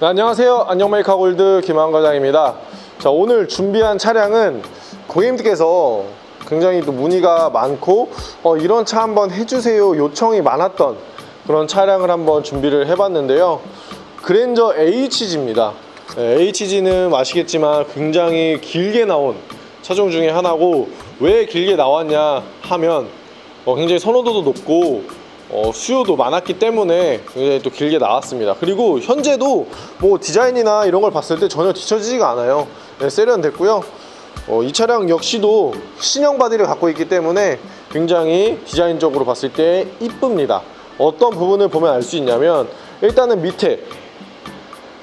네, 안녕하세요. 안녕메이카 골드 김한 과장입니다. 자, 오늘 준비한 차량은 고객님께서 굉장히 또 문의가 많고 어, 이런 차 한번 해주세요 요청이 많았던 그런 차량을 한번 준비를 해봤는데요. 그랜저 HG입니다. HG는 아시겠지만 굉장히 길게 나온 차종 중에 하나고 왜 길게 나왔냐 하면 어, 굉장히 선호도도 높고 어, 수요도 많았기 때문에 굉장히 또 길게 나왔습니다. 그리고 현재도 뭐 디자인이나 이런 걸 봤을 때 전혀 뒤처지지가 않아요. 네, 세련됐고요. 어, 이 차량 역시도 신형 바디를 갖고 있기 때문에 굉장히 디자인적으로 봤을 때 이쁩니다. 어떤 부분을 보면 알 수 있냐면 일단은 밑에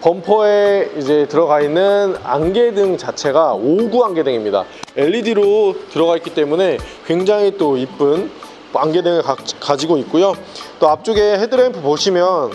범퍼에 이제 들어가 있는 안개등 자체가 5구 안개등입니다. LED로 들어가 있기 때문에 굉장히 또 이쁜 안개등을 가, 가지고 있고요. 또 앞쪽에 헤드램프 보시면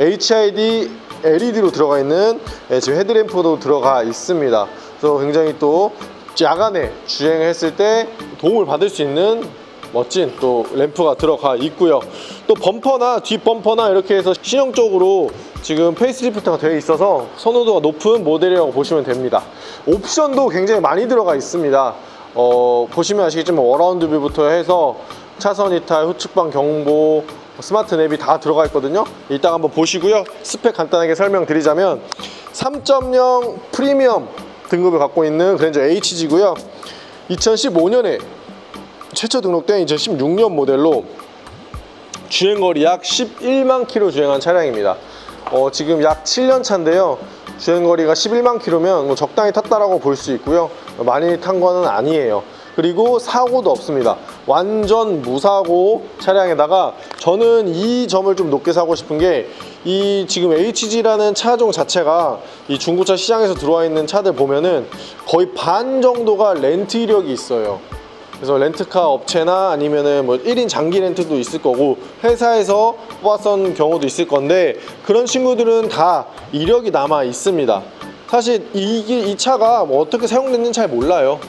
HID LED로 들어가 있는 예, 지금 헤드램프도 들어가 있습니다. 그래서 굉장히 또 야간에 주행했을 때 도움을 받을 수 있는 멋진 또 램프가 들어가 있고요. 또 범퍼나 뒷 범퍼나 이렇게 해서 신형적으로 지금 페이스리프트가 되어 있어서 선호도가 높은 모델이라고 보시면 됩니다. 옵션도 굉장히 많이 들어가 있습니다. 어, 보시면 아시겠지만 워라운드 뷰부터 해서 차선 이탈, 후측방 경보, 스마트 앱이 다 들어가 있거든요. 이따 한번 보시고요. 스펙 간단하게 설명드리자면 3.0 프리미엄 등급을 갖고 있는 그랜저 HG고요. 2015년에 최초 등록된 2016년 모델로 주행거리 약 11만 킬로 주행한 차량입니다. 어, 지금 약 7년 차인데요. 주행거리가 11만 킬로면 뭐 적당히 탔다라고 볼 수 있고요. 많이 탄 거는 아니에요. 그리고 사고도 없습니다. 완전 무사고 차량에다가 저는 이 점을 좀 높게 사고 싶은 게 이 지금 HG라는 차종 자체가 이 중고차 시장에서 들어와 있는 차들 보면은 거의 반 정도가 렌트 이력이 있어요. 그래서 렌트카 업체나 아니면은 뭐 1인 장기 렌트도 있을 거고 회사에서 뽑았던 경우도 있을 건데 그런 친구들은 다 이력이 남아 있습니다. 사실 이게 이 차가 뭐 어떻게 사용됐는지 잘 몰라요.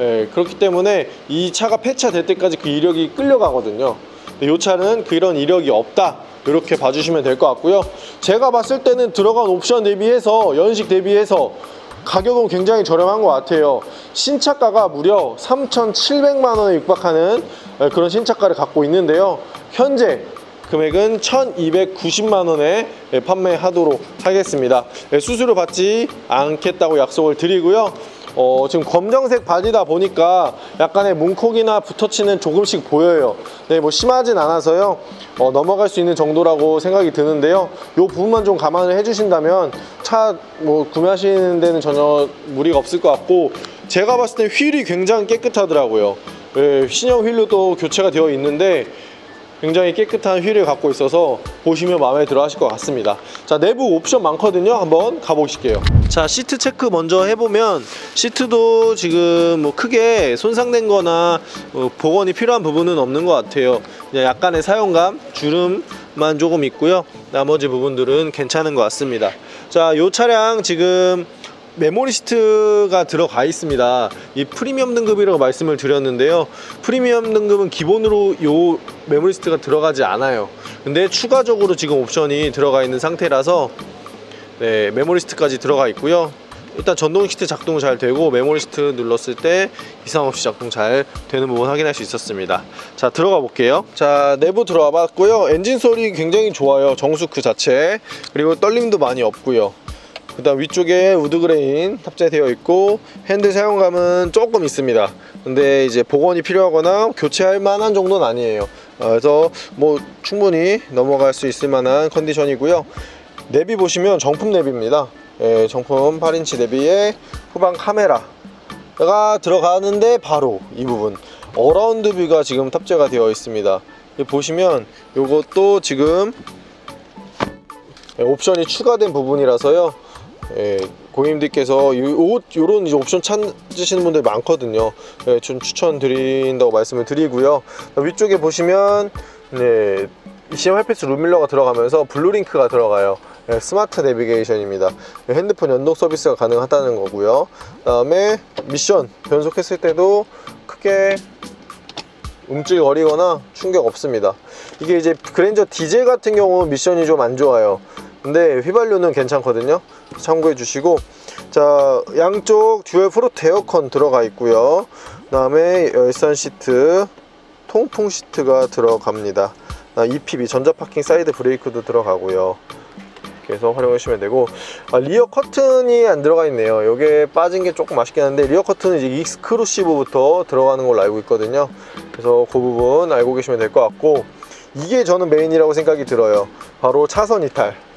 예, 그렇기 때문에 이 차가 폐차될 때까지 그 이력이 끌려가거든요. 이 차는 그런 이력이 없다. 이렇게 봐주시면 될 것 같고요. 제가 봤을 때는 들어간 옵션 대비해서 연식 대비해서 가격은 굉장히 저렴한 것 같아요. 신차가가 무려 3,700만 원에 육박하는 그런 신차가를 갖고 있는데요. 현재 금액은 1,290만 원에 판매하도록 하겠습니다. 네, 수수료 받지 않겠다고 약속을 드리고요. 어, 지금 검정색 바지다 보니까 약간의 문콕이나 붓터치는 조금씩 보여요. 네, 뭐 심하진 않아서요. 어, 넘어갈 수 있는 정도라고 생각이 드는데요. 이 부분만 좀 감안을 해주신다면 차 뭐 구매하시는 데는 전혀 무리가 없을 것 같고 제가 봤을 때 휠이 굉장히 깨끗하더라고요. 예, 신형 휠로 또 교체가 되어 있는데 굉장히 깨끗한 휠을 갖고 있어서 보시면 마음에 들어 하실 것 같습니다. 자, 내부 옵션 많거든요. 한번 가보실게요. 자, 시트 체크 먼저 해보면 시트도 지금 뭐 크게 손상된 거나 뭐 복원이 필요한 부분은 없는 것 같아요. 그냥 약간의 사용감, 주름만 조금 있고요. 나머지 부분들은 괜찮은 것 같습니다. 자, 요 차량 지금 메모리스트가 들어가 있습니다. 이 프리미엄 등급이라고 말씀을 드렸는데요. 프리미엄 등급은 기본으로 요 메모리스트가 들어가지 않아요. 근데 추가적으로 지금 옵션이 들어가 있는 상태라서 네, 메모리스트까지 들어가 있고요. 일단 전동 시트 작동 잘 되고 메모리스트 눌렀을 때 이상 없이 작동 잘 되는 부분 확인할 수 있었습니다. 자 들어가 볼게요. 자 내부 들어와 봤고요. 엔진 소리 굉장히 좋아요. 정수 그 자체 그리고 떨림도 많이 없고요. 그 다음 위쪽에 우드 그레인 탑재되어 있고 핸들 사용감은 조금 있습니다. 근데 이제 복원이 필요하거나 교체할 만한 정도는 아니에요. 어, 그래서 뭐 충분히 넘어갈 수 있을 만한 컨디션이고요. 내비 보시면 정품 내비입니다. 예, 정품 8인치 내비에 후방 카메라가 들어가는데 바로 이 부분 어라운드 뷰가 지금 탑재가 되어 있습니다. 보시면 이것도 지금 예, 옵션이 추가된 부분이라서요. 예, 고객님들께서 요, 요런 이제 옵션 찾으시는 분들 많거든요. 예, 좀 추천드린다고 말씀을 드리고요. 위쪽에 보시면 네, CM 하이패스 룸밀러가 들어가면서 블루링크가 들어가요. 예, 스마트 내비게이션입니다. 예, 핸드폰 연동 서비스가 가능하다는 거고요. 그 다음에 미션 변속했을 때도 크게 움찔거리거나 충격 없습니다. 이게 이제 그랜저 디젤 같은 경우 미션이 좀 안 좋아요. 근데 휘발유는 괜찮거든요. 참고해 주시고 자 양쪽 듀얼 프로트 에어컨 들어가 있고요. 그 다음에 열선 시트, 통풍 시트가 들어갑니다. 아, EPB 전자 파킹 사이드 브레이크도 들어가고요. 그래서 활용하시면 되고 아, 리어 커튼이 안 들어가 있네요. 이게 빠진 게 조금 아쉽긴 한데 리어 커튼은 이제 익스크루시브부터 들어가는 걸로 알고 있거든요. 그래서 그 부분 알고 계시면 될 것 같고 이게 저는 메인이라고 생각이 들어요. 바로 차선 이탈.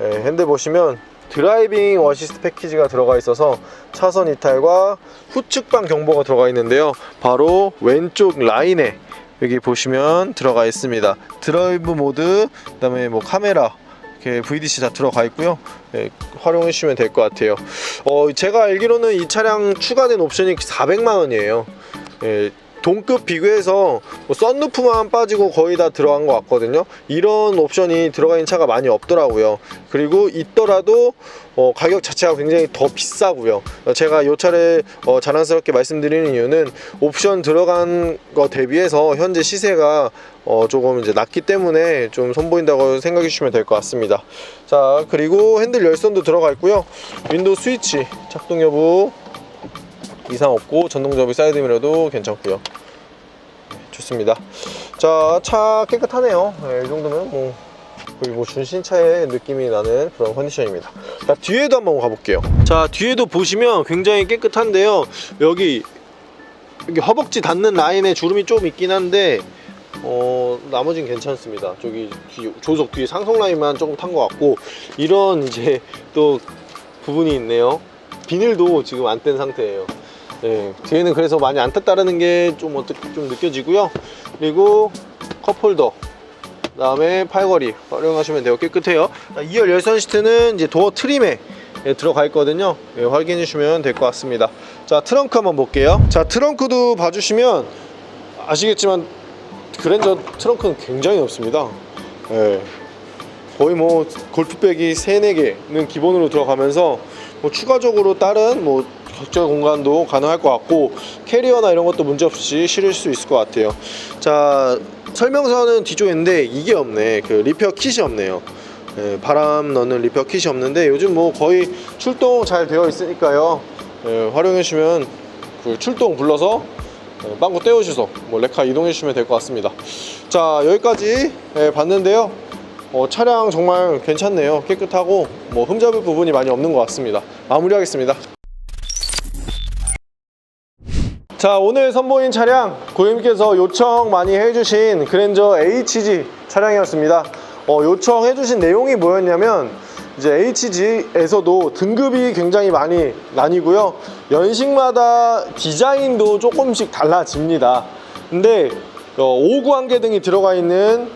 예, 핸들 보시면 드라이빙 어시스트 패키지가 들어가 있어서 차선 이탈과 후측방 경보가 들어가 있는데요. 바로 왼쪽 라인에 여기 보시면 들어가 있습니다. 드라이브 모드, 그 다음에 뭐 카메라, 이렇게 VDC 다 들어가 있고요. 예, 활용해 주시면 될 것 같아요. 어, 제가 알기로는 이 차량 추가된 옵션이 400만 원이에요. 예, 동급 비교해서 뭐 썬루프만 빠지고 거의 다 들어간 것 같거든요. 이런 옵션이 들어가 있는 차가 많이 없더라고요. 그리고 있더라도 어, 가격 자체가 굉장히 더 비싸고요. 어, 제가 이 차를 어, 자랑스럽게 말씀드리는 이유는 옵션 들어간 거 대비해서 현재 시세가 어, 조금 이제 낮기 때문에 좀 선보인다고 생각해 주시면 될 것 같습니다. 자 그리고 핸들 열선도 들어가 있고요. 윈도우 스위치 작동 여부 이상 없고 전동 접이 사이드 미러도 괜찮고요. 좋습니다. 자, 차 깨끗하네요. 네, 이 정도면 뭐 거의 뭐 준신차의 느낌이 나는 그런 컨디션입니다. 자, 뒤에도 한번 가볼게요. 자, 뒤에도 보시면 굉장히 깨끗한데요. 여기 여기 허벅지 닿는 라인에 주름이 좀 있긴 한데 어 나머진 괜찮습니다. 저기 뒤, 조석 뒤에 상성 라인만 조금 탄 것 같고 이런 이제 또 부분이 있네요. 비닐도 지금 안 뗀 상태예요. 네, 뒤에는 그래서 많이 안 탔다라는 게 좀 어떻게 좀 느껴지고요. 그리고 컵홀더, 그다음에 팔걸이 활용하시면 돼요. 깨끗해요. 자, 2열 열선 시트는 이제 도어 트림에 예, 들어가 있거든요. 예, 확인해 주시면 될 것 같습니다. 자, 트렁크 한번 볼게요. 자, 트렁크도 봐주시면 아시겠지만 그랜저 트렁크는 굉장히 넓습니다. 예. 거의 뭐 골프백이 3, 4개는 기본으로 들어가면서 뭐 추가적으로 다른 뭐 격자 공간도 가능할 것 같고 캐리어나 이런 것도 문제없이 실을 수 있을 것 같아요 자 설명서는 뒤쪽에 있는데 이게 없네 그 리페어 킷이 없네요 예, 바람 넣는 리페어 킷이 없는데 요즘 뭐 거의 출동 잘 되어 있으니까요 예, 활용해 주시면 그 출동 불러서 예, 빵구 떼어 주셔서 뭐 레카 이동해 주시면 될 것 같습니다 자 여기까지 예, 봤는데요 어, 차량 정말 괜찮네요. 깨끗하고 뭐 흠잡을 부분이 많이 없는 것 같습니다. 마무리하겠습니다. 자 오늘 선보인 차량 고객님께서 요청 많이 해주신 그랜저 HG 차량이었습니다. 어, 요청해주신 내용이 뭐였냐면 이제 HG에서도 등급이 굉장히 많이 나뉘고요. 연식마다 디자인도 조금씩 달라집니다. 근데 어, 5구 안개등이 들어가 있는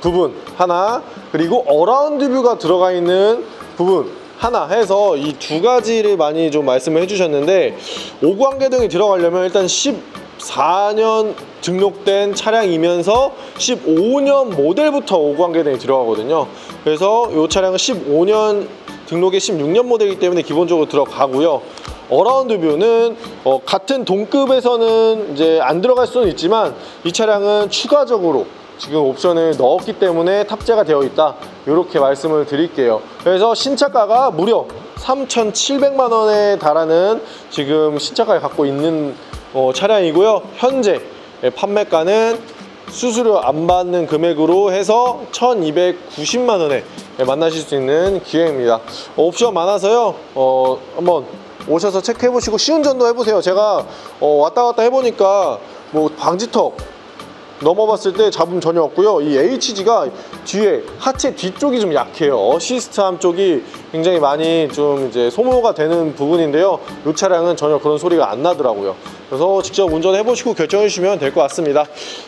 부분 하나 그리고 어라운드 뷰가 들어가 있는 부분 하나 해서 이 두 가지를 많이 좀 말씀을 해주셨는데 오구안개등이 들어가려면 일단 14년 등록된 차량이면서 15년 모델부터 오구안개등이 들어가거든요. 그래서 이 차량은 15년 등록의 16년 모델이기 때문에 기본적으로 들어가고요. 어라운드 뷰는 어, 같은 동급에서는 이제 안 들어갈 수는 있지만 이 차량은 추가적으로 지금 옵션을 넣었기 때문에 탑재가 되어 있다. 이렇게 말씀을 드릴게요. 그래서 신차가가 무려 3,700만 원에 달하는 지금 신차가를 갖고 있는 어, 차량이고요. 현재 판매가는 수수료 안 받는 금액으로 해서 1,290만 원에 만나실 수 있는 기회입니다. 옵션 많아서요. 어, 한번 오셔서 체크해 보시고 시운전도 해보세요. 제가 어, 왔다 갔다 해보니까 뭐 방지턱 넘어봤을 때 잡음 전혀 없고요. 이 HG가 뒤에 하체 뒤쪽이 좀 약해요. 어시스트함 쪽이 굉장히 많이 좀 이제 소모가 되는 부분인데요. 이 차량은 전혀 그런 소리가 안 나더라고요. 그래서 직접 운전해 보시고 결정해 주시면 될 것 같습니다.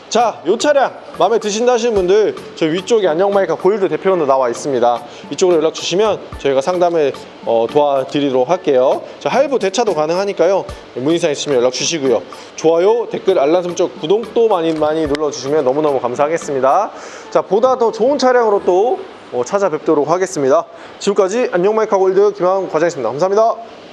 자, 이 차량 마음에 드신다 하시는 분들 저 위쪽에 안녕마이카 골드 대표로 나와 있습니다. 이쪽으로 연락 주시면 저희가 상담을 어, 도와드리도록 할게요. 자, 할부 대차도 가능하니까요. 문의사항 있으시면 연락 주시고요. 좋아요, 댓글, 알람 설정, 구독도 많이 많이 눌러주시면 너무너무 감사하겠습니다. 자, 보다 더 좋은 차량으로 또 어, 찾아뵙도록 하겠습니다. 지금까지 안녕마이카 골드 김항 과장이었습니다. 감사합니다.